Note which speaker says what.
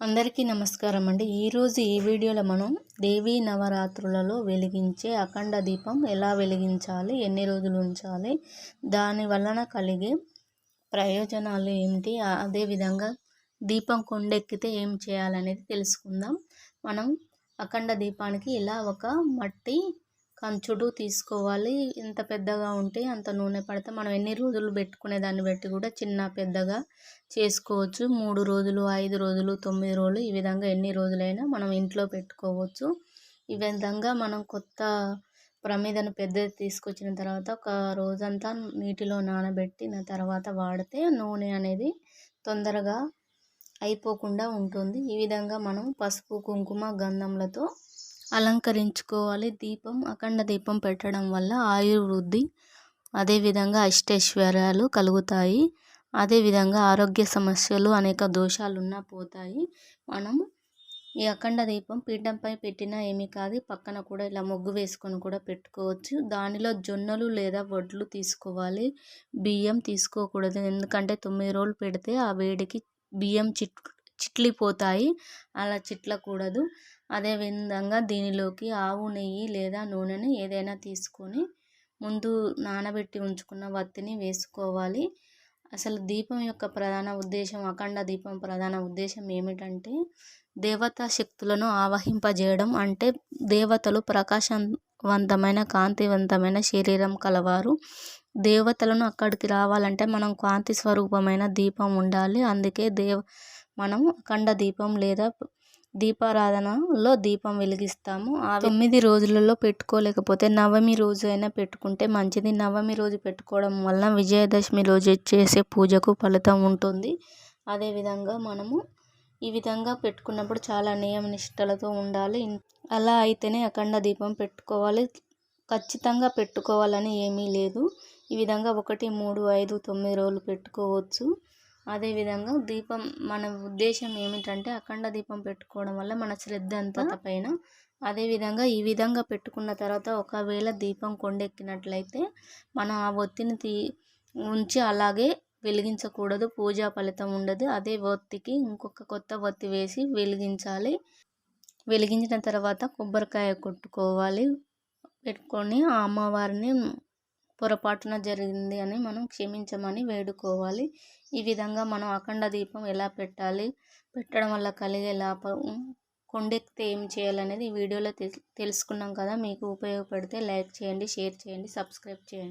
Speaker 1: అందరికీ నమస్కారం అండి. ఈరోజు ఈ వీడియోలో మనం దేవీ నవరాత్రులలో వెలిగించే అఖండ దీపం ఎలా వెలిగించాలి ఎన్ని రోజులు ఉంచాలి దాని వలన కలిగే ప్రయోజనాలు ఏమిటి అదేవిధంగా దీపం కొండెక్కితే ఏం చేయాలనేది తెలుసుకుందాం. మనం అఖండ దీపానికి ఇలా ఒక మట్టి కంచుడు తీసుకోవాలి. ఎంత పెద్దగా ఉంటే అంత నూనె పడితే మనం ఎన్ని రోజులు పెట్టుకునే దాన్ని బట్టి కూడా చిన్న పెద్దగా చేసుకోవచ్చు. మూడు రోజులు ఐదు రోజులు తొమ్మిది రోజులు ఈ విధంగా ఎన్ని రోజులైనా మనం ఇంట్లో పెట్టుకోవచ్చు. ఈ విధంగా మనం కొత్త ప్రమేదను పెద్దది తీసుకొచ్చిన తర్వాత ఒక రోజంతా నీటిలో నానబెట్టిన తర్వాత వాడితే నూనె అనేది తొందరగా అయిపోకుండా ఉంటుంది. ఈ విధంగా మనం పసుపు కుంకుమ గంధంలతో అలంకరించుకోవాలి. దీపం అఖండ దీపం పెట్టడం వల్ల ఆయుర్వృద్ధి అదేవిధంగా అష్టైశ్వర్యాలు కలుగుతాయి. అదేవిధంగా ఆరోగ్య సమస్యలు అనేక దోషాలు ఉన్నా పోతాయి. మనం ఈ అఖండ దీపం పీఠంపై పెట్టినా ఏమీ కాదు. పక్కన కూడా ఇలా ముగ్గు వేసుకొని కూడా పెట్టుకోవచ్చు. దానిలో జొన్నలు లేదా వడ్లు తీసుకోవాలి. బియ్యం తీసుకోకూడదు. ఎందుకంటే తొమ్మిది రోజులు పెడితే ఆ వేడికి బియ్యం చిట్ చిట్లిపోతాయి. అలా చిట్లకూడదు. అదేవిధంగా దీనిలోకి ఆవు నెయ్యి లేదా నూనెని ఏదైనా తీసుకొని ముందు నానబెట్టి ఉంచుకున్న వత్తిని వేసుకోవాలి. అసలు దీపం యొక్క ప్రధాన ఉద్దేశం అఖండ దీపం ప్రధాన ఉద్దేశం ఏమిటంటే దేవతా శక్తులను ఆవహింపజేయడం అంటే దేవతలు ప్రకాశవంతమైన కాంతివంతమైన శరీరం కలవారు. దేవతలను అక్కడికి రావాలంటే మనం కాంతి స్వరూపమైన దీపం ఉండాలి. అందుకే దేవ మనం అఖండ దీపం లేదా దీపారాధనలో దీపం వెలిగిస్తాము. ఆ తొమ్మిది రోజులలో పెట్టుకోలేకపోతే నవమి రోజు అయినా పెట్టుకుంటే మంచిది. నవమి రోజు పెట్టుకోవడం వల్ల విజయదశమి రోజు చేసే పూజకు ఫలితం ఉంటుంది. అదేవిధంగా మనము ఈ విధంగా పెట్టుకున్నప్పుడు చాలా నియమ నిష్టలతో ఉండాలి. అలా అయితేనే అఖండ దీపం పెట్టుకోవాలి. ఖచ్చితంగా పెట్టుకోవాలని ఏమీ లేదు. ఈ విధంగా ఒకటి మూడు ఐదు తొమ్మిది రోజులు పెట్టుకోవచ్చు. అదేవిధంగా దీపం మన ఉద్దేశం ఏమిటంటే అఖండ దీపం పెట్టుకోవడం వల్ల మన శ్రద్ధ అంతా పైన అదేవిధంగా ఈ విధంగా పెట్టుకున్న తర్వాత ఒకవేళ దీపం కొండెక్కినట్లయితే మనం ఆ ఒత్తిని తీ ఉంచి అలాగే వెలిగించకూడదు. పూజా ఫలితం ఉండదు. అదే ఒత్తికి ఇంకొక కొత్త ఒత్తి వేసి వెలిగించాలి. వెలిగించిన తర్వాత కొబ్బరికాయ కొట్టుకోవాలి. పెట్టుకొని ఆ అమ్మవారిని పొరపాటున జరిగింది అని మనం క్షమించమని వేడుకోవాలి. ఈ విధంగా మనం అఖండ దీపం ఎలా పెట్టాలి? పెట్టడం వల్ల కలిగే లాభం? కొండెక్కితే ఏం చేయాలనేది ఈ వీడియోలో తెలుసుకున్నాం కదా. మీకు ఉపయోగపడితే లైక్ చేయండి షేర్ చేయండి సబ్స్క్రైబ్ చేయండి.